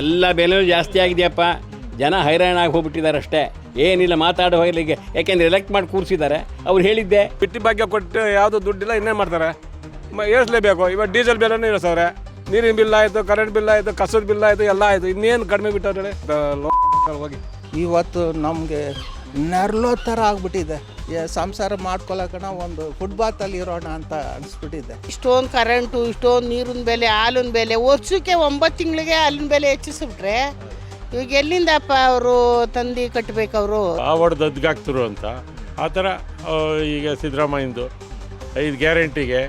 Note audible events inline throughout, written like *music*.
ಎಲ್ಲ ಬೆಲೆನೂ ಜಾಸ್ತಿ ಆಗಿದೆಯಪ್ಪ. ಜನ ಹೈರಾಣಾಗಿ ಹೋಗ್ಬಿಟ್ಟಿದ್ದಾರೆ ಅಷ್ಟೇ. ಏನಿಲ್ಲ ಮಾತಾಡೋ ಹೋಗಲಿಕ್ಕೆ. ಯಾಕೆಂದ್ರೆ ಎಲೆಕ್ಟ್ ಮಾಡಿ ಕೂರಿಸಿದ್ದಾರೆ. ಅವ್ರು ಹೇಳಿದ್ದೆ ಬಿಟ್ಟಿ ಭಾಗ್ಯ ಕೊಟ್ಟು ಯಾವುದು ದುಡ್ಡಿಲ್ಲ ಇನ್ನೇನು ಮಾಡ್ತಾರೆ? ಮ ಏರಿಸಲೇಬೇಕು. ಇವಾಗ ಡೀಸೆಲ್ ಬೆಲೆನೂ ಇಳಿಸವ್ರೆ ನೀರಿನ ಬಿಲ್ ಆಯಿತು ಕರೆಂಟ್ ಬಿಲ್ ಆಯಿತು ಕಸದ ಬಿಲ್ ಆಯಿತು ಎಲ್ಲ ಆಯಿತು. ಇನ್ನೇನು ಕಡಿಮೆ ಬಿಟ್ಟವ್ರೆ ಹೋಗಿ. ಇವತ್ತು ನಮಗೆ ನೆರಳೋ ಥರ ಆಗ್ಬಿಟ್ಟಿದೆ. ಸಂಸಾರ ಮಾಡ್ಕೊಳಕಣ ಒಂದು ಫುಟ್ಬಾತಲ್ಲಿ ಇರೋಣ ಅಂತ ಅನಿಸ್ಬಿಟ್ಟಿದೆ. ಇಷ್ಟೊಂದು ಕರೆಂಟು ಇಷ್ಟೊಂದು ನೀರಿನ ಬೆಲೆ ಹಾಲಿನ ಬೆಲೆ ವರ್ಷಕ್ಕೆ ಒಂಬತ್ತು ತಿಂಗಳಿಗೆ ಹಾಲಿನ ಬೆಲೆ ಹೆಚ್ಚಿಸ್ಬಿಟ್ರೆ ಇವಾಗ ಎಲ್ಲಿಂದಪ್ಪ ಅವರು ತಂದು ಕಟ್ಟಬೇಕು ಅವರು ಆವಡ್ದು ಅದ್ಗಾಕ್ತರು ಅಂತ. ಆ ಥರ ಈಗ ಸಿದ್ದರಾಮಯ್ಯಂದು ಐದು ಗ್ಯಾರಂಟಿಗೆ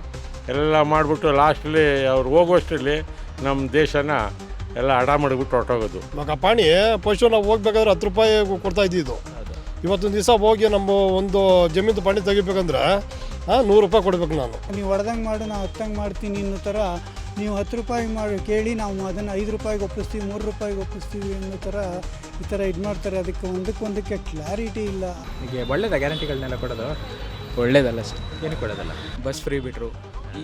ಎಲ್ಲ ಮಾಡಿಬಿಟ್ಟು ಲಾಸ್ಟಲ್ಲಿ ಅವ್ರು ಹೋಗುವಷ್ಟರಲ್ಲಿ ನಮ್ಮ ದೇಶನ ಎಲ್ಲ ಅಡ ಮಾಡಿಬಿಟ್ಟು ಹೊರಟೋಗೋದು. ಮಗ ಪಾಣಿ ಪಶು ನಾವು ಹೋಗ್ಬೇಕಾದ್ರೆ ಹತ್ತು ರೂಪಾಯಿ ಕೊಡ್ತಾ ಇದ್ದಿದ್ದು. ಇವತ್ತೊಂದು ದಿವಸ ಹೋಗಿ ನಮ್ಮ ಒಂದು ಜಮೀನು ಪಣಿ ತೆಗಿಬೇಕಂದ್ರೆ ಹಾಂ ನೂರು ರೂಪಾಯಿ ಕೊಡ್ಬೇಕು ನಾನು. ನೀವು ಹೊಡೆದಂಗೆ ಮಾಡು ನಾವು ಹತ್ತಂಗೆ ಮಾಡ್ತೀನಿ ಅನ್ನೋ ಥರ ನೀವು ಹತ್ತು ರೂಪಾಯಿ ಮಾಡಿ ಕೇಳಿ ನಾವು ಅದನ್ನು ಐದು ರೂಪಾಯಿಗೆ ಒಪ್ಪಿಸ್ತೀವಿ ಮೂರು ರೂಪಾಯಿಗೆ ಒಪ್ಪಿಸ್ತೀವಿ ಅನ್ನೋ ಥರ ಈ ಥರ ಇದು ಮಾಡ್ತಾರೆ. ಅದಕ್ಕೆ ಒಂದಕ್ಕೊಂದಕ್ಕೆ ಕ್ಲಾರಿಟಿ ಇಲ್ಲ. ಹೀಗೆ ಒಳ್ಳೇದ ಗ್ಯಾರಂಟಿಗಳನ್ನೆಲ್ಲ ಕೊಡೋದು? ಒಳ್ಳೇದಲ್ಲ ಸರ್. ಏನು ಕೊಡೋದಲ್ಲ? ಬಸ್ ಫ್ರೀ ಬಿಟ್ಟರು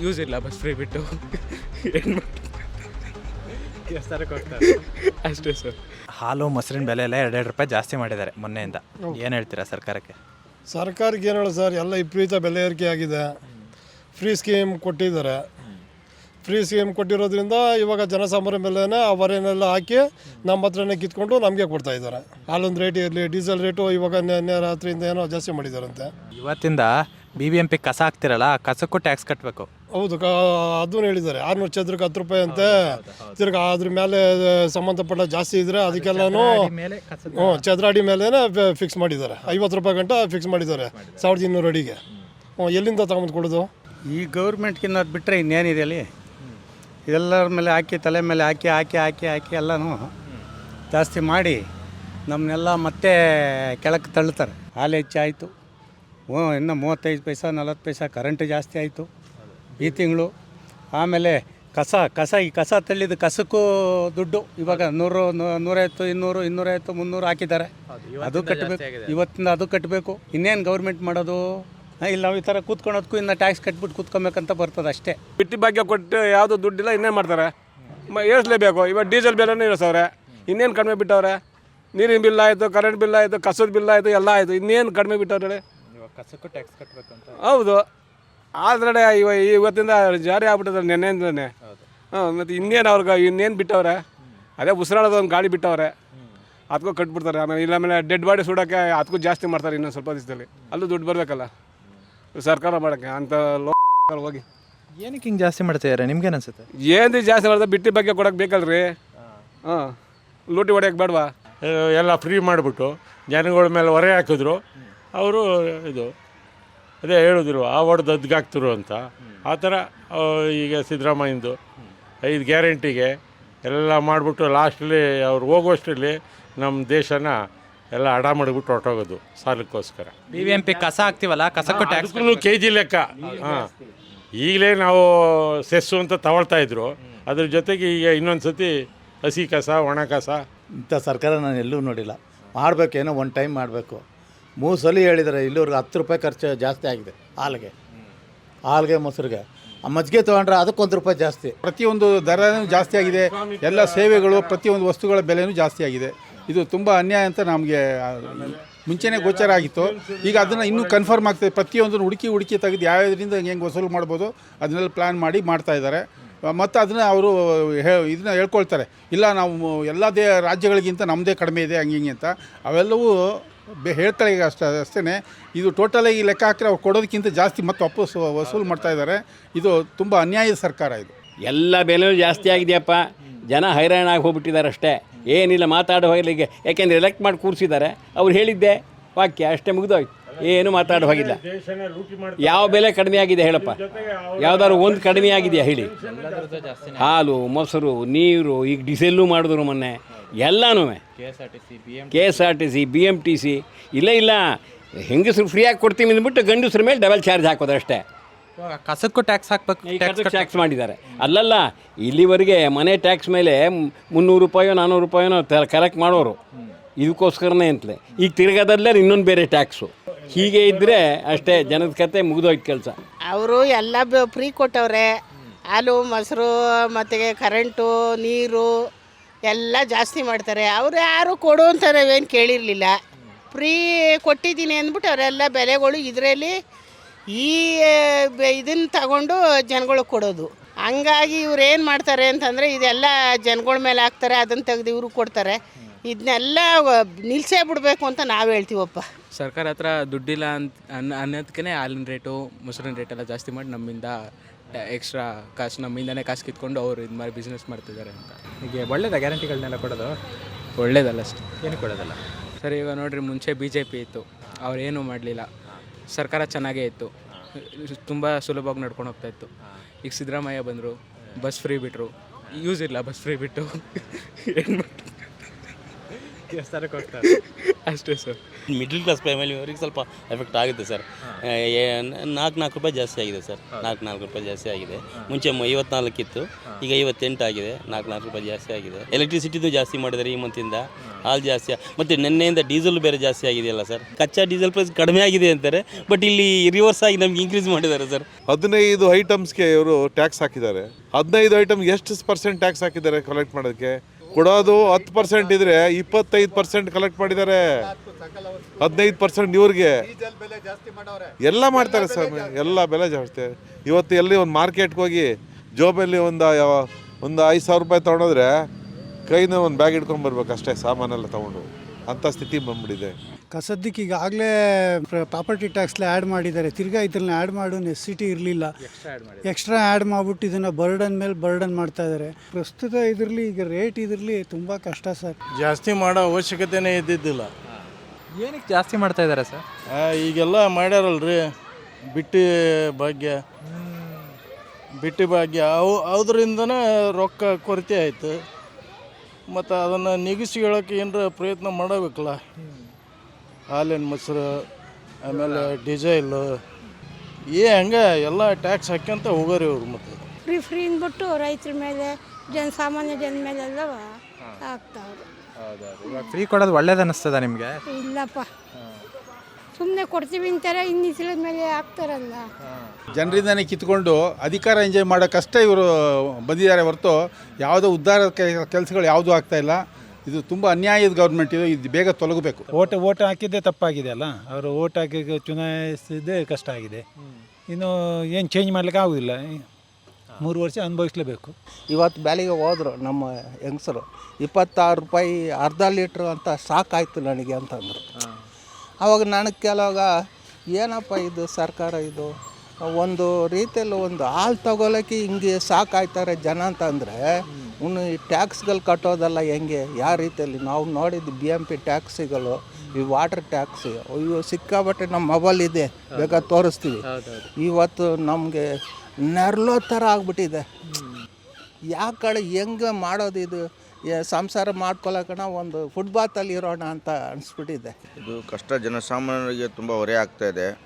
ಯೂಸ್ ಇಲ್ಲ ಬಸ್ ಫ್ರೀ ಬಿಟ್ಟು. *laughs* ಏನು ಮಾಡ್ತಾರೆ? ಕೊಡ್ತಾರೆ. ಅಷ್ಟೇ ಸರ್. ಹಾಲು ಮೊಸರಿನ ಬೆಲೆ ಎಲ್ಲ ಎರಡೆರಡು ರೂಪಾಯಿ ಜಾಸ್ತಿ ಮಾಡಿದ್ದಾರೆ ಮೊನ್ನೆಯಿಂದ. ಏನು ಹೇಳ್ತೀರಾ ಸರ್ಕಾರಕ್ಕೆ? ಸರ್ಕಾರಕ್ಕೆ ಏನು ಹೇಳೋದು ಸರ್ ಎಲ್ಲ ವಿಪರೀತ ಬೆಲೆ ಏರಿಕೆ ಆಗಿದೆ. ಫ್ರೀ ಸ್ಕೀಮ್ ಕೊಟ್ಟಿದ್ದಾರೆ. ಫ್ರೀ ಸ್ಕೀಮ್ ಕೊಟ್ಟಿರೋದ್ರಿಂದ ಇವಾಗ ಜನಸಾಮಾನ್ಯ ಬೆಲೆನೇ ಆ ಹಾಕಿ ನಮ್ಮ ಹತ್ರನೇ ಕಿತ್ಕೊಂಡು ನಮಗೆ ಕೊಡ್ತಾ ಇದ್ದಾರೆ. ಹಾಲೊಂದು ರೇಟ್ ಇರಲಿ ಡೀಸೆಲ್ ರೇಟು ಇವಾಗ ನಿನ್ನೆ ರಾತ್ರಿಯಿಂದ ಏನೋ ಜಾಸ್ತಿ ಮಾಡಿದ್ದಾರಂತೆ ಇವತ್ತಿಂದ ಬಿ ಬಿ ಎಂ ಪಿ ಕಸ ಹಾಕ್ತಿರಲ್ಲ ಆ ಕಸಕ್ಕೂ ಟ್ಯಾಕ್ಸ್ ಕಟ್ಟಬೇಕು ಹೌದು ಕ ಅದನ್ನು ಹೇಳಿದ್ದಾರೆ. ಆರ್ನೂರು ಚದ್ರಕ್ಕೆ ಹತ್ತು ರೂಪಾಯಿ ಅಂತೆ. ತಿರ್ಗಿ ಅದ್ರ ಮೇಲೆ ಸಂಬಂಧಪಟ್ಟ ಜಾಸ್ತಿ ಇದ್ರೆ ಅದಕ್ಕೆಲ್ಲನೂ ಹ್ಞೂ ಚದ್ರಾಡಿ ಮೇಲೇ ಫಿಕ್ಸ್ ಮಾಡಿದ್ದಾರೆ. ಐವತ್ತು ರೂಪಾಯಿ ಗಂಟ ಫಿಕ್ಸ್ ಮಾಡಿದ್ದಾರೆ. ಸಾವಿರದ ಇನ್ನೂರು ಅಡಿಗೆ. ಹ್ಞೂ ಎಲ್ಲಿಂದ ತಗೊಂಬಂದು ಕೊಡೋದು? ಈ ಗೌರ್ಮೆಂಟ್ಗಿನ್ನ ಅದು ಬಿಟ್ಟರೆ ಇನ್ನೇನಿದೆ ಅಲ್ಲಿ? ಇದೆಲ್ಲರ ಮೇಲೆ ಹಾಕಿ ತಲೆ ಮೇಲೆ ಹಾಕಿ ಹಾಕಿ ಹಾಕಿ ಹಾಕಿ ಎಲ್ಲನೂ ಜಾಸ್ತಿ ಮಾಡಿ ನಮ್ಮನ್ನೆಲ್ಲ ಮತ್ತೆ ಕೆಳಕ್ಕೆ ತಳ್ಳುತ್ತಾರೆ. ಹಾಲು ಹೆಚ್ಚಾಯಿತು. ಹ್ಞೂ ಇನ್ನು ಮೂವತ್ತೈದು ಪೈಸಾ ನಲ್ವತ್ತು ಪೈಸಾ ಕರೆಂಟ್ ಜಾಸ್ತಿ ಆಯಿತು ಈ ತಿಂಗಳು. ಆಮೇಲೆ ಕಸ ಕಸ ಈ ಕಸ ತಳ್ಳಿದ ಕಸಕ್ಕೂ ದುಡ್ಡು. ಇವಾಗ ನೂರು ನೂರೈವತ್ತು ಇನ್ನೂರು ಇನ್ನೂರೈವತ್ತು ಮುನ್ನೂರು ಹಾಕಿದ್ದಾರೆ. ಅದು ಕಟ್ಟಬೇಕು ಇವತ್ತಿಂದ ಅದು ಕಟ್ಟಬೇಕು ಇನ್ನೇನು ಗೌರ್ಮೆಂಟ್ ಮಾಡೋದು? ಹಾ, ಇಲ್ಲ ನಾವು ಈ ಥರ ಕೂತ್ಕೊಳೋದಕ್ಕೂ ಇನ್ನು ಟ್ಯಾಕ್ಸ್ ಕಟ್ಬಿಟ್ಟು ಕೂತ್ಕೊಬೇಕಂತ ಬರ್ತದೆ ಅಷ್ಟೇ. ಬಿಟ್ಟಿ ಭಾಗ್ಯ ಕೊಟ್ಟು ಯಾವುದು ದುಡ್ಡಿಲ್ಲ ಇನ್ನೇನು ಮಾಡ್ತಾರೆ? ಮ ಏರಿಸಲೇಬೇಕು. ಇವಾಗ ಡೀಸೆಲ್ ಬೆಲೆನೂ ಇಳಿಸವ್ರೆ ಇನ್ನೇನು ಕಡಿಮೆ ಬಿಟ್ಟವ್ರೆ? ನೀರಿನ ಬಿಲ್ ಆಯಿತು ಕರೆಂಟ್ ಬಿಲ್ ಆಯಿತು ಕಸದ ಬಿಲ್ ಆಯಿತು ಎಲ್ಲ ಆಯಿತು. ಇನ್ನೇನು ಕಡಿಮೆ ಬಿಟ್ಟವ್ರೆ ಕಸಕ್ಕೂ ಟ್ಯಾಕ್ಸ್ ಕಟ್ಟಬೇಕು ಅಂತ. ಹೌದು. ಆದ್ರೆ ಇವ ಇವತ್ತಿಂದ ಜಾರಿ ಆಗ್ಬಿಟ್ಟದ ನೆನ್ನೆಯಿಂದನೇ. ಹಾಂ ಮತ್ತು ಇನ್ನೇನು ಅವ್ರಿಗೆ ಇನ್ನೇನು ಬಿಟ್ಟವ್ರೆ? ಅದೇ ಉಸಿರಾಡೋದು ಒಂದು ಗಾಡಿ ಬಿಟ್ಟವ್ರೆ. ಅದಕ್ಕೂ ಕಟ್ಬಿಡ್ತಾರೆ. ಆಮೇಲೆ ಇಲ್ಲ ಆಮೇಲೆ ಡೆಡ್ ಬಾಡಿ ಸುಡೋಕ್ಕೆ ಅದಕ್ಕೂ ಜಾಸ್ತಿ ಮಾಡ್ತಾರೆ ಇನ್ನೊಂದು ಸ್ವಲ್ಪ ದಿವಸದಲ್ಲಿ. ಅಲ್ಲೂ ದುಡ್ಡು ಬರಬೇಕಲ್ಲ. ಸರ್ಕಾರ ಮಾಡೋಕ್ಕೆ ಅಂತ ಲೋ ಹೋಗಿ. ಏನಕ್ಕೆ ಹಿಂಗೆ ಜಾಸ್ತಿ ಮಾಡ್ತಿದ್ದಾರೆ ನಿಮ್ಗೇನು ಅನ್ಸುತ್ತೆ? ಏನು ಜಾಸ್ತಿ ಮಾಡ್ತಾರೆ ಬಿಟ್ಟಿ ಬಗ್ಗೆ ಕೊಡೋಕೆ ಬೇಕಲ್ರಿ? ಹಾಂ. ಲೂಟಿ ಹೊಡೆಯೋಕೆ ಬೇಡವಾ? ಎಲ್ಲ ಫ್ರೀ ಮಾಡಿಬಿಟ್ಟು ಜನಗಳ ಮೇಲೆ ಹೊರೆ ಹಾಕಿದ್ರು. ಅವರು ಇದು ಅದೇ ಹೇಳಿದ್ರು ಹೊಡೆದು ಅದ್ಗಾಕ್ತರು ಅಂತ. ಆ ಥರ ಈಗ ಸಿದ್ದರಾಮಯ್ಯಂದು ಐದು ಗ್ಯಾರಂಟಿಗೆ ಎಲ್ಲ ಮಾಡಿಬಿಟ್ಟು ಲಾಸ್ಟಲ್ಲಿ ಅವ್ರು ಹೋಗುವಷ್ಟರಲ್ಲಿ ನಮ್ಮ ದೇಶನ ಎಲ್ಲ ಅಡ ಮಾಡಿಬಿಟ್ಟು ಹೊರಟೋಗೋದು ಸಾಲಕ್ಕೋಸ್ಕರ. ಬಿ ಬಿ ಎಂ ಪಿ ಕಸ ಹಾಕ್ತೀವಲ್ಲ ಕಸ ಕೊಟ್ಟು ಕೆ ಜಿ ಲೆಕ್ಕ. ಹಾಂ. ಈಗಲೇ ನಾವು ಸೆಸ್ಸು ಅಂತ ತಗೊಳ್ತಾ ಇದ್ರು. ಅದ್ರ ಜೊತೆಗೆ ಈಗ ಇನ್ನೊಂದು ಸತಿ ಹಸಿ ಕಸ ಒಣ ಕಸ. ಇಂಥ ಸರ್ಕಾರ ನಾನು ಎಲ್ಲೂ ನೋಡಿಲ್ಲ. ಮಾಡಬೇಕೇನೋ ಒನ್ ಟೈಮ್ ಮಾಡಬೇಕು. ಮೂರು ಸಲ ಹೇಳಿದ್ದಾರೆ ಇಲ್ಲಿವ್ರಿಗೆ ಹತ್ತು ರೂಪಾಯಿ ಖರ್ಚು ಜಾಸ್ತಿ ಆಗಿದೆ ಹಾಲಿಗೆ. ಹಾಲಿಗೆ, ಮೊಸರಿಗೆ. ಆ ಮಜ್ಜಿಗೆ ತೊಗೊಂಡ್ರೆ ಅದಕ್ಕೊಂದು ರೂಪಾಯಿ ಜಾಸ್ತಿ. ಪ್ರತಿಯೊಂದು ದರನೂ ಜಾಸ್ತಿ ಆಗಿದೆ. ಎಲ್ಲ ಸೇವೆಗಳು, ಪ್ರತಿಯೊಂದು ವಸ್ತುಗಳ ಬೆಲೆನೂ ಜಾಸ್ತಿ ಆಗಿದೆ. ಇದು ತುಂಬ ಅನ್ಯಾಯ ಅಂತ ನಮಗೆ ಮುಂಚೆನೇ ಗೋಚರ ಆಗಿತ್ತು. ಈಗ ಅದನ್ನು ಇನ್ನೂ ಕನ್ಫರ್ಮ್ ಆಗ್ತದೆ ಪ್ರತಿಯೊಂದನ್ನು ಹುಡುಕಿ ಹುಡುಕಿ ತೆಗೆದು ಯಾವ್ಯಾವ್ದರಿಂದ ಹೆಂಗೆ ವಸೂಲು ಮಾಡ್ಬೋದು, ಅದನ್ನೆಲ್ಲ ಪ್ಲ್ಯಾನ್ ಮಾಡಿ ಮಾಡ್ತಾ ಇದ್ದಾರೆ. ಮತ್ತು ಅದನ್ನು ಅವರು, ಹೇ, ಇದನ್ನ ಹೇಳ್ಕೊಳ್ತಾರೆ. ಇಲ್ಲ, ನಾವು ಎಲ್ಲ ದೇ, ರಾಜ್ಯಗಳಿಗಿಂತ ನಮ್ಮದೇ ಕಡಿಮೆ ಇದೆ, ಹಂಗೆ ಹಿಂಗೆ ಅಂತ. ಅವೆಲ್ಲವೂ ಬೆ ಹೇಳ್ತಾರೆ ಈಗ ಅಷ್ಟೇ ಅಷ್ಟೇ ಇದು ಟೋಟಲಾಗಿ ಲೆಕ್ಕ ಹಾಕಿದ್ರೆ ಅವ್ರು ಕೊಡೋದಕ್ಕಿಂತ ಜಾಸ್ತಿ ಮತ್ತೆ ವಾಪಸ್ ವಸೂಲು ಮಾಡ್ತಾ ಇದ್ದಾರೆ ಇದು ತುಂಬ ಅನ್ಯಾಯದ ಸರ್ಕಾರ ಇದು. ಎಲ್ಲ ಬೆಲೆನೂ ಜಾಸ್ತಿ ಆಗಿದೆಯಪ್ಪ. ಜನ ಹೈರಾಣಾಗಿ ಹೋಗ್ಬಿಟ್ಟಿದ್ದಾರೆ ಅಷ್ಟೇ. ಏನಿಲ್ಲ, ಮಾತಾಡೋ ಹಾಗೆ ಯಾಕೆಂದರೆ ಎಲೆಕ್ಟ್ ಮಾಡಿ ಕೂರಿಸಿದ್ದಾರೆ. ಅವ್ರು ಹೇಳಿದ್ದೆ ವಾಕ್ಯ, ಅಷ್ಟೇ ಮುಗಿದೋಯ್ತು. ಏನು ಮಾತಾಡೋ ಹೋಗಿಲ್ಲ. ಯಾವ ಬೆಲೆ ಕಡಿಮೆ ಆಗಿದೆ ಹೇಳಪ್ಪ. ಯಾವ್ದಾದ್ರು ಒಂದು ಕಡಿಮೆ ಆಗಿದೆಯಾ ಹೇಳಿ. ಹಾಲು, ಮೊಸರು, ನೀರು, ಈಗ ಡಿಸೆಲ್ಲು ಮಾಡಿದ್ರು ಮೊನ್ನೆ. ಎಲ್ಲನೂ. K S R T C B M K S R T C B M T C ಇಲ್ಲ ಇಲ್ಲ. ಹೆಂಗಸರು ಫ್ರೀಯಾಗಿ ಕೊಡ್ತೀವಿ ಅಂದ್ಬಿಟ್ಟು ಗಂಡಸ್ರ ಮೇಲೆ ಡಬಲ್ ಚಾರ್ಜ್ ಹಾಕೋದು ಅಷ್ಟೇ. ಕಸಕ್ಕೂ ಟ್ಯಾಕ್ಸ್ ಹಾಕ್ಬೇಕು ಟ್ಯಾಕ್ಸ್ ಟ್ಯಾಕ್ಸ್ ಮಾಡಿದ್ದಾರೆ. ಅಲ್ಲಲ್ಲ ಇಲ್ಲಿವರೆಗೆ ಮನೆ ಟ್ಯಾಕ್ಸ್ ಮೇಲೆ ಮುನ್ನೂರು ರೂಪಾಯೋ ನಾನ್ನೂರು ರೂಪಾಯಿನೋ ಕಲೆಕ್ಟ್ ಮಾಡೋರು. ಇದಕ್ಕೋಸ್ಕರನೇ ಅಂತಲೇ. ಈಗ ತಿರ್ಗೋದಲ್ಲೇ ಇನ್ನೊಂದು ಬೇರೆ ಟ್ಯಾಕ್ಸು ಹೀಗೆ ಇದ್ದರೆ ಅಷ್ಟೇ ಜನದ ಕತೆ ಮುಗಿದೋಯ್ತು ಕೆಲಸ. ಅವರು ಎಲ್ಲ ಫ್ರೀ ಕೊಟ್ಟವ್ರೆ. ಹಾಲು ಮೊಸರು ಮತ್ತು ಕರೆಂಟು ನೀರು. ಎಲ್ಲ ಜಾಸ್ತಿ ಮಾಡ್ತಾರೆ. ಅವ್ರು ಯಾರು ಕೊಡು ಅಂತ ನಾವೇನು ಕೇಳಿರಲಿಲ್ಲ. ಫ್ರೀ ಕೊಟ್ಟಿದ್ದೀನಿ ಅಂದ್ಬಿಟ್ಟು ಅವರೆಲ್ಲ ಬೆಲೆಗಳು ಇದರಲ್ಲಿ ಈ ಇದನ್ನು ತಗೊಂಡು ಜನಗಳಿಗೆ ಕೊಡೋದು. ಹಂಗಾಗಿ ಇವ್ರು ಏನು ಮಾಡ್ತಾರೆ ಅಂತಂದರೆ ಇದೆಲ್ಲ ಜನಗಳ ಮೇಲೆ ಹಾಕ್ತಾರೆ ಅದನ್ನು ತೆಗೆದು ಇವ್ರಿಗೆ ಕೊಡ್ತಾರೆ. ಇದನ್ನೆಲ್ಲ ನಿಲ್ಸೇ ಬಿಡಬೇಕು ಅಂತ ನಾವು ಹೇಳ್ತೀವಪ್ಪ. ಸರ್ಕಾರ ಹತ್ರ ದುಡ್ಡಿಲ್ಲ ಅಂತ ಅನ್ನೋದಕ್ಕೇ ಹಾಲಿನ ರೇಟು, ಮೊಸರಿನ ರೇಟೆಲ್ಲ ಜಾಸ್ತಿ ಮಾಡಿ ನಮ್ಮಿಂದ ಎಕ್ಸ್ಟ್ರಾ ಕಾಸು ನಮ್ಮಿಂದನೇ ಕಾಸು ಕಿತ್ಕೊಂಡು ಅವರು ಇದು ಮಾಡಿ ಬಿಸ್ನೆಸ್ ಮಾಡ್ತಿದ್ದಾರೆ ಅಂತ. ಹೀಗೆ ಒಳ್ಳೇದ ಗ್ಯಾರಂಟಿಗಳನ್ನೆಲ್ಲ ಕೊಡೋದು? ಒಳ್ಳೇದಲ್ಲ ಅಷ್ಟೇ. ಏನು ಕೊಡೋದಲ್ಲ? ಸರ್ ಈಗ ನೋಡಿರಿ ಮುಂಚೆ ಬಿ ಜೆ ಪಿ ಇತ್ತು. ಅವ್ರೇನು ಮಾಡಲಿಲ್ಲ. ಸರ್ಕಾರ ಚೆನ್ನಾಗೇ ಇತ್ತು. ತುಂಬ ಸುಲಭವಾಗಿ ನಡ್ಕೊಂಡು ಹೋಗ್ತಾ ಇತ್ತು. ಈಗ ಸಿದ್ದರಾಮಯ್ಯ ಬಂದರು ಬಸ್ ಫ್ರೀ ಬಿಟ್ಟರು ಯೂಸ್ ಇಲ್ಲ ಬಸ್ ಫ್ರೀ ಬಿಟ್ಟು. *laughs* *laughs* ಅಷ್ಟೇ ಸರ್ ಮಿಡ್ಲ್ ಕ್ಲಾಸ್ ಫ್ಯಾಮಿಲಿ ಅವರಿಗೆ ಸ್ವಲ್ಪ ಎಫೆಕ್ಟ್ ಆಗುತ್ತೆ ಸರ್ ನಾಲ್ಕು ನಾಲ್ಕು ರೂಪಾಯಿ ಜಾಸ್ತಿ ಆಗಿದೆ ಸರ್ ನಾಲ್ಕು ನಾಲ್ಕು ರೂಪಾಯಿ ಜಾಸ್ತಿ ಆಗಿದೆ. ಮುಂಚೆ ಮ- ಐವತ್ನಾಲ್ಕು ಇತ್ತು ಈಗ ಐವತ್ತೆಂಟು ಆಗಿದೆ. ನಾಲ್ಕು ನಾಲ್ಕು ರೂಪಾಯಿ ಜಾಸ್ತಿ ಆಗಿದೆ. ಎಲೆಕ್ಟ್ರಿಸಿಟಿದು ಜಾಸ್ತಿ ಮಾಡಿದ್ದಾರೆ ಈ ಮಂತಿಂದ ಹಾಲು ಜಾಸ್ತಿ ಮತ್ತು ನಿನ್ನೆಯಿಂದ ಡೀಸೆಲ್ ಬೇರೆ ಜಾಸ್ತಿ ಆಗಿದೆಯಲ್ಲ ಸರ್ ಕಚ್ಚಾ ಡೀಸೆಲ್ ಪ್ರೈಸ್ ಕಡಿಮೆ ಆಗಿದೆ ಅಂತಾರೆ ಬಟ್ ಇಲ್ಲಿ ರಿವರ್ಸ್ ಆಗಿ ನಮ್ಗೆ ಇನ್ಕ್ರೀಸ್ ಮಾಡಿದ್ದಾರೆ ಸರ್ ಹದಿನೈದು ಐಟಮ್ಸ್ಗೆ ಇವರು ಟ್ಯಾಕ್ಸ್ ಹಾಕಿದ್ದಾರೆ. ಹದಿನೈದು ಐಟಮ್ ಎಷ್ಟು ಪರ್ಸೆಂಟ್ ಟ್ಯಾಕ್ಸ್ ಹಾಕಿದ್ದಾರೆ ಕಲೆಕ್ಟ್ ಮಾಡೋದಕ್ಕೆ? ಕೊಡೋದು ಹತ್ತು ಪರ್ಸೆಂಟ್ ಇದ್ರೆ ಇಪ್ಪತ್ತೈದು ಪರ್ಸೆಂಟ್ ಕಲೆಕ್ಟ್ ಮಾಡಿದ್ದಾರೆ. ಹದಿನೈದು ಪರ್ಸೆಂಟ್ ಇವ್ರಿಗೆ. ಎಲ್ಲ ಮಾಡ್ತಾರೆ ಸರ್ ಎಲ್ಲ ಬೆಲೆ ಜಾಸ್ತಿ. ಇವತ್ತು ಎಲ್ಲಿ ಒಂದು ಮಾರ್ಕೆಟ್ಗೆ ಹೋಗಿ ಜೋಬಲ್ಲಿ ಒಂದು ಒಂದು ಐದು ಸಾವಿರ ರೂಪಾಯಿ ತೊಗೊಂಡೋದ್ರೆ ಕೈನ ಒಂದು ಬ್ಯಾಗ್ ಇಟ್ಕೊಂಡ್ಬರ್ಬೇಕು ಅಷ್ಟೇ ಸಾಮಾನೆಲ್ಲ ತೊಗೊಂಡು. ಅಂಥ ಸ್ಥಿತಿ ಬಂದ್ಬಿಟ್ಟಿದೆ. ಕಸದ್ದಕ್ಕೆ ಈಗಾಗಲೇ ಪ್ರಾಪರ್ಟಿ ಟ್ಯಾಕ್ಸ್ಲೆ ಆ್ಯಡ್ ಮಾಡಿದ್ದಾರೆ. ತಿರ್ಗಾ ಇದನ್ನ ಆ್ಯಡ್ ಮಾಡೋ ನೆಸಿಟಿ ಇರಲಿಲ್ಲ. ಎಕ್ಸ್ಟ್ರಾ ಆ್ಯಡ್ ಮಾಡಿಬಿಟ್ಟು ಇದನ್ನು ಬರ್ಡನ್ ಮೇಲೆ ಬರ್ಡನ್ ಮಾಡ್ತಾ ಇದ್ದಾರೆ. ಪ್ರಸ್ತುತ ಇದರಲ್ಲಿ ಈಗ ರೇಟ್ ಇದರಲ್ಲಿ ತುಂಬ ಕಷ್ಟ ಸರ್. ಜಾಸ್ತಿ ಮಾಡೋ ಅವಶ್ಯಕತೆನೇ ಇದ್ದಿದ್ದಿಲ್ಲ. ಏನಕ್ಕೆ ಜಾಸ್ತಿ ಮಾಡ್ತಾ ಇದ್ದಾರೆ ಸರ್? ಈಗೆಲ್ಲ ಮಾಡ್ಯಾರಲ್ರಿ. ಬಿಟ್ಟಿ ಭಾಗ್ಯ. ಬಿಟ್ಟಿ ಭಾಗ್ಯ. ಅವು ಅದರಿಂದನೇ ರೊಕ್ಕ ಕೊರತೆ ಆಯ್ತು. ಮತ್ತು ಅದನ್ನು ನಿಗಿಸಿ ಹೇಳೋಕೆ ಏನರ ಪ್ರಯತ್ನ ಮಾಡಬೇಕಲ್ಲ? ಹಾಲಿನ ಮೊಸರು ಆಮೇಲೆ ಡೀಸೆಲು ಏ ಹಂಗೆ ಎಲ್ಲ ಟ್ಯಾಕ್ಸ್ ಹಾಕ್ಯಂತ ಹೋಗೋರಿ ಅವ್ರು ಮತ್ತು. ಫ್ರೀ ಫ್ರೀ ಅಂದ್ಬಿಟ್ಟು ರೈತರ ಮೇಲೆ ಜನ ಸಾಮಾನ್ಯ ಜನ ಮೇಲೆಲ್ಲ ಆಗ್ತಾವ್ರು. ಇವಾಗ ಫ್ರೀ ಕೊಡೋದು ಒಳ್ಳೇದು ಅನ್ನಿಸ್ತದ ನಿಮಗೆ? ಇಲ್ಲಪ್ಪ. ಸುಮ್ಮನೆ ಕೊಡ್ತೀವಿ ಅಂತಾರೆ ಇನ್ನಿಸಿದ ಮೇಲೆ ಹಾಕ್ತಾರಲ್ಲ. ಜನರಿಂದನೇ ಕಿತ್ಕೊಂಡು ಅಧಿಕಾರ ಎಂಜಾಯ್ ಮಾಡೋಕ್ಕಷ್ಟೇ ಇವರು ಬಂದಿದ್ದಾರೆ ಹೊರತು ಯಾವುದೋ ಉದ್ಧಾರ ಕೆಲಸಗಳು ಯಾವುದೂ ಆಗ್ತಾ ಇಲ್ಲ. ಇದು ತುಂಬ ಅನ್ಯಾಯದ ಗೌರ್ಮೆಂಟ್ ಇದು ಇದು ಬೇಗ ತೊಲಗಬೇಕು. ಓಟ್ ಓಟ್ ಹಾಕಿದ್ದೇ ತಪ್ಪಾಗಿದೆ ಅಲ್ಲ? ಅವರು ಓಟ್ ಹಾಕಿ ಚುನಾಯಿಸಿದ್ದೇ ಕಷ್ಟ ಆಗಿದೆ. ಇನ್ನು ಏನು ಚೇಂಜ್ ಮಾಡ್ಲಿಕ್ಕೆ ಆಗೋದಿಲ್ಲ. ಮೂರು ವರ್ಷ ಅನುಭವಿಸ್ಲೇಬೇಕು. ಇವತ್ತು ಬ್ಯಾಲಿಗೆ ಹೋದರು ನಮ್ಮ ಹೆಂಗಸರು. ಇಪ್ಪತ್ತಾರು ರೂಪಾಯಿ ಅರ್ಧ ಲೀಟ್ರ್ ಅಂತ ಸಾಕಾಯಿತು ನನಗೆ ಅಂತಂದರು. ಅವಾಗ ನನಗೆ ಕೆಲವಾಗ ಏನಪ್ಪ ಇದು ಸರ್ಕಾರ ಇದು? ಒಂದು ರೀತಿಯಲ್ಲಿ ಒಂದು ಹಾಲು ತಗೊಳಕ್ಕೆ ಹಿಂಗೆ ಸಾಕಾಯ್ತಾರೆ ಜನ ಅಂತಂದರೆ ಇನ್ನು ಈ ಟ್ಯಾಕ್ಸ್ಗಳು ಕಟ್ಟೋದಲ್ಲ ಹೆಂಗೆ? ಯಾವ ರೀತಿಯಲ್ಲಿ? ನಾವು ನೋಡಿದ್ದು ಬಿ ಎಂ ಪಿ ಟ್ಯಾಕ್ಸಿಗಳು ಈ ವಾಟರ್ ಟ್ಯಾಕ್ಸಿ ಅಯ್ಯೋ ಸಿಕ್ಕಾಬಟ್ಟೆ ನಮ್ಮ ಮೊಬೈಲ್ ಇದೆ ಬೇಗ ತೋರಿಸ್ತೀವಿ. ಇವತ್ತು ನಮಗೆ ನೆರಳೋ ಥರ ಆಗ್ಬಿಟ್ಟಿದೆ. ಯಾವ ಕಡೆ ಹೆಂಗೆ ಮಾಡೋದು ಇದು? ಸಂಸಾರ ಮಾಡ್ಕೊಳಕಣ ಒಂದು ಫುಟ್ಬಾತಲ್ಲಿ ಇರೋಣ ಅಂತ ಅನಿಸ್ಬಿಟ್ಟಿದೆ. ಇದು ಕಷ್ಟ ಜನಸಾಮಾನ್ಯರಿಗೆ ತುಂಬ ಹೊರೆ ಆಗ್ತಾ ಇದೆ.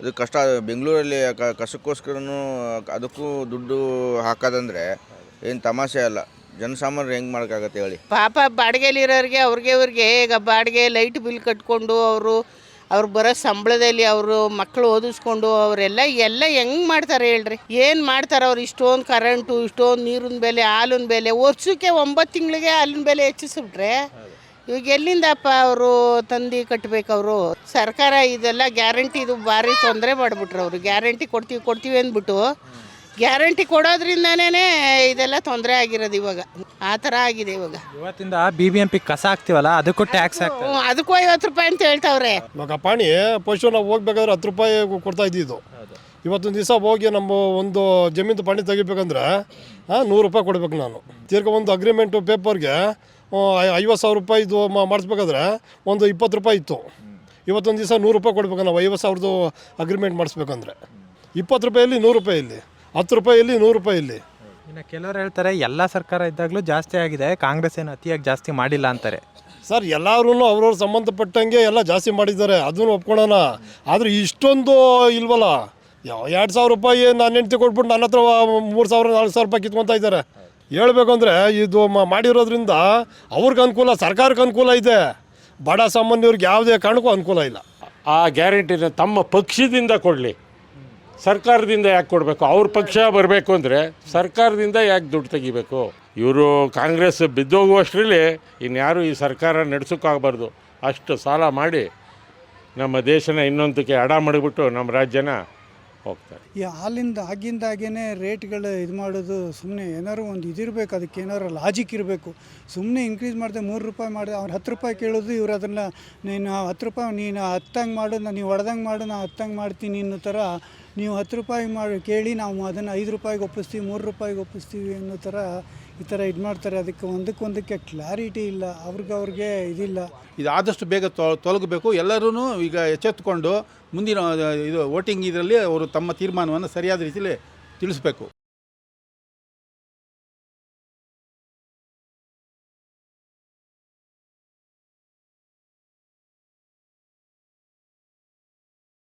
ಇದು ಕಷ್ಟ ಬೆಂಗಳೂರಲ್ಲಿ ಕ- ಕಸಕ್ಕೋಸ್ಕರನೂ ಅದಕ್ಕೂ ದುಡ್ಡು ಹಾಕೋದಂದ್ರೆ ಏನು ತಮಾಷೆ ಅಲ್ಲ. ಜನಸಾಮಾನ್ಯರು ಹೆಂಗೆ ಮಾಡೋಕ್ಕಾಗತ್ತೆ ಹೇಳಿ. ಪಾಪ ಬಾಡಿಗೆಲಿರೋರಿಗೆ ಅವ್ರಿಗೆ ಅವ್ರಿಗೆ ಈಗ ಬಾಡಿಗೆ ಲೈಟ್ ಬಿಲ್ ಕಟ್ಕೊಂಡು ಅವರು ಅವ್ರು ಬರೋ ಸಂಬಳದಲ್ಲಿ ಅವರು ಮಕ್ಕಳು ಓದಿಸ್ಕೊಂಡು ಅವರೆಲ್ಲ ಎಲ್ಲ ಹೆಂಗೆ ಮಾಡ್ತಾರೆ ಹೇಳ್ರಿ? ಏನು ಮಾಡ್ತಾರೆ ಅವ್ರು? ಇಷ್ಟೊಂದು ಕರೆಂಟು ಇಷ್ಟೊಂದು ನೀರಿನ ಬೆಲೆ, ಹಾಲಿನ ಬೆಲೆ, ವರ್ಷಕ್ಕೆ ಒಂಬತ್ತು ತಿಂಗಳಿಗೆ ಹಾಲಿನ ಬೆಲೆ ಹೆಚ್ಚಿಸ್ಬಿಟ್ರೆ ಇವಾಗ ಎಲ್ಲಿಂದಪ್ಪ ಅವರು ತಂದು ಕಟ್ಟಬೇಕು ಅವರು? ಸರ್ಕಾರ ಇದೆಲ್ಲ ಗ್ಯಾರಂಟಿ ಇದು ಭಾರಿ ತೊಂದರೆ ಮಾಡಿಬಿಟ್ರು ಅವರು. ಗ್ಯಾರಂಟಿ ಕೊಡ್ತೀವಿ ಕೊಡ್ತೀವಿ ಅಂದ್ಬಿಟ್ಟು ಗ್ಯಾರಂಟಿ ಕೊಡೋದ್ರಿಂದನೇ ಇದೆಲ್ಲ ತೊಂದರೆ ಆಗಿರೋದು ಇವಾಗ. ಆ ಥರ ಆಗಿದೆ ಇವಾಗ. ಇವತ್ತಿಂದ ಬಿ ಬಿ ಎಂ ಪಿ ಕಸ ಹಾಕ್ತಿವಲ್ಲ ಅದಕ್ಕೂ ಟ್ಯಾಕ್ಸ್ ಹಾಕ್ತಾರೆ. ಅದಕ್ಕೂ ಐವತ್ತು ರೂಪಾಯಿ ಅಂತ ಹೇಳ್ತಾವ್ರೆ. ಇವಾಗ ಪಾಣಿ ಪಶು ನಾವು ಹೋಗ್ಬೇಕಾದ್ರೆ ಹತ್ತು ರೂಪಾಯಿ ಕೊಡ್ತಾ ಇದ್ದಿದ್ದು. ಇವತ್ತೊಂದು ದಿವಸ ಹೋಗಿ ನಮ್ಮ ಒಂದು ಜಮೀನು ಪಾಣಿ ತೆಗಿಬೇಕಂದ್ರೆ ಹಾಂ ನೂರು ರೂಪಾಯಿ ಕೊಡ್ಬೇಕು ನಾನು. ತಿರ್ಗ ಒಂದು ಅಗ್ರಿಮೆಂಟು ಪೇಪರ್ಗೆ ಐವತ್ತು ಸಾವಿರ ರೂಪಾಯಿದು ಮಾಡಿಸ್ಬೇಕಾದ್ರೆ ಒಂದು ಇಪ್ಪತ್ತು ರೂಪಾಯಿ ಇತ್ತು. ಇವತ್ತೊಂದು ದಿವಸ ನೂರು ರೂಪಾಯಿ ಕೊಡ್ಬೇಕು ನಾವು ಐವತ್ತು ಸಾವಿರದ್ದು ಅಗ್ರಿಮೆಂಟ್ ಮಾಡಿಸ್ಬೇಕಂದ್ರೆ. ಇಪ್ಪತ್ತು ರೂಪಾಯಲ್ಲಿ ನೂರು ರೂಪಾಯಿ ಇಲ್ಲಿ ಹತ್ತು ನೂರು ರೂಪಾಯಿ ಇಲ್ಲಿ. ಇನ್ನು ಕೆಲವರು ಹೇಳ್ತಾರೆ ಎಲ್ಲ ಸರ್ಕಾರ ಇದ್ದಾಗಲೂ ಜಾಸ್ತಿ ಆಗಿದೆ ಕಾಂಗ್ರೆಸ್ ಏನು ಅತಿಯಾಗಿ ಜಾಸ್ತಿ ಮಾಡಿಲ್ಲ ಅಂತಾರೆ. ಸರ್ ಎಲ್ಲರೂ ಅವ್ರವ್ರ ಸಂಬಂಧಪಟ್ಟಂಗೆ ಎಲ್ಲ ಜಾಸ್ತಿ ಮಾಡಿದ್ದಾರೆ ಅದನ್ನು ಒಪ್ಕೊಳ್ಳೋಣ ಆದರೆ ಇಷ್ಟೊಂದು ಇಲ್ವಲ್ಲ ಯಾವ ಎರಡು ಸಾವಿರ ರೂಪಾಯಿ ನಾನು ಹೆಂಡ್ತಿ ಕೊಟ್ಬಿಟ್ಟು ನನ್ನ ಹತ್ರ ಮೂರು ಸಾವಿರ ನಾಲ್ಕು ಸಾವಿರ ರೂಪಾಯಿ ಕಿತ್ಕೊತಾ ಇದ್ದಾರೆ. ಹೇಳ್ಬೇಕು ಅಂದರೆ ಇದು ಮ- ಮಾಡಿರೋದ್ರಿಂದ ಅವ್ರಿಗೆ ಅನುಕೂಲ ಸರ್ಕಾರಕ್ಕೆ ಅನುಕೂಲ ಇದೆ. ಬಡ ಸಾಮಾನ್ಯವ್ರಿಗೆ ಯಾವುದೇ ಕಾರಣಕ್ಕೂ ಅನುಕೂಲ ಇಲ್ಲ. ಆ ಗ್ಯಾರಂಟಿನ ತಮ್ಮ ಪಕ್ಷದಿಂದ ಕೊಡಲಿ. ಸರ್ಕಾರದಿಂದ ಯಾಕೆ ಕೊಡಬೇಕು? ಅವ್ರ ಪಕ್ಷ ಬರಬೇಕು ಅಂದರೆ ಸರ್ಕಾರದಿಂದ ಯಾಕೆ ದುಡ್ಡು ತೆಗಿಬೇಕು? ಇವರು ಕಾಂಗ್ರೆಸ್ ಬಿದ್ದೋಗುವಷ್ಟರಲ್ಲಿ ಇನ್ಯಾರು ಈ ಸರ್ಕಾರ ನಡೆಸೋಕ್ಕಾಗಬಾರ್ದು ಅಷ್ಟು ಸಾಲ ಮಾಡಿ ನಮ್ಮ ದೇಶನ ಇನ್ನೊಂದಕ್ಕೆ ಅಡ ಮಾಡಿಬಿಟ್ಟು ನಮ್ಮ ರಾಜ್ಯನ ಹೋಗ್ತಾರೆ ಈ ಹಾಲಿಂದ ಆಗಿಂದಾಗೇನೆ ರೇಟ್ಗಳು ಇದು ಮಾಡೋದು ಸುಮ್ಮನೆ ಏನಾದ್ರು ಒಂದು ಇದಿರಬೇಕು, ಅದಕ್ಕೆ ಏನಾದ್ರು ಲಾಜಿಕ್ ಇರಬೇಕು. ಸುಮ್ಮನೆ ಇನ್ಕ್ರೀಸ್ ಮಾಡಿದೆ ಮೂರು ರೂಪಾಯಿ ಮಾಡಿದೆ, ಅವ್ರು ಹತ್ತು ರೂಪಾಯಿ ಕೇಳೋದು, ಇವ್ರು ಅದನ್ನು ನೀನು ಹತ್ತು ರೂಪಾಯಿ ನೀನು ಹತ್ತಂಗೆ ಮಾಡು ನಾನು ನೀವು ಹೊಡೆದಂಗೆ ಮಾಡು ನಾನು ಹತ್ತಂಗೆ ಮಾಡ್ತೀನಿ ಅನ್ನೋ ಥರ, ನೀವು ಹತ್ತು ರೂಪಾಯಿ ಮಾಡಿ ಕೇಳಿ ನಾವು ಅದನ್ನು ಐದು ರೂಪಾಯಿಗೆ ಒಪ್ಪಿಸ್ತೀವಿ, ಮೂರು ರೂಪಾಯಿಗೆ ಒಪ್ಪಿಸ್ತೀವಿ ಅನ್ನೋ ಥರ ಈ ಥರ ಇದು ಮಾಡ್ತಾರೆ, ಅದಕ್ಕೆ ಒಂದಕ್ಕೊಂದಕ್ಕೆ ಕ್ಲಾರಿಟಿ ಇಲ್ಲ ಅವ್ರಿಗೆ ಅವ್ರಿಗೆ ಇದಿಲ್ಲ. ಇದು ಆದಷ್ಟು ಬೇಗ ತೊಲಗಬೇಕು. ಎಲ್ಲರೂ ಈಗ ಎಚ್ಚೆತ್ತುಕೊಂಡು ಮುಂದಿನ, ಇದು ವೋಟಿಂಗ್ ಇದರಲ್ಲಿ ಅವರು ತಮ್ಮ ತೀರ್ಮಾನವನ್ನು ಸರಿಯಾದ ರೀತಿಯಲ್ಲಿ ತಿಳಿಸ್ಬೇಕು.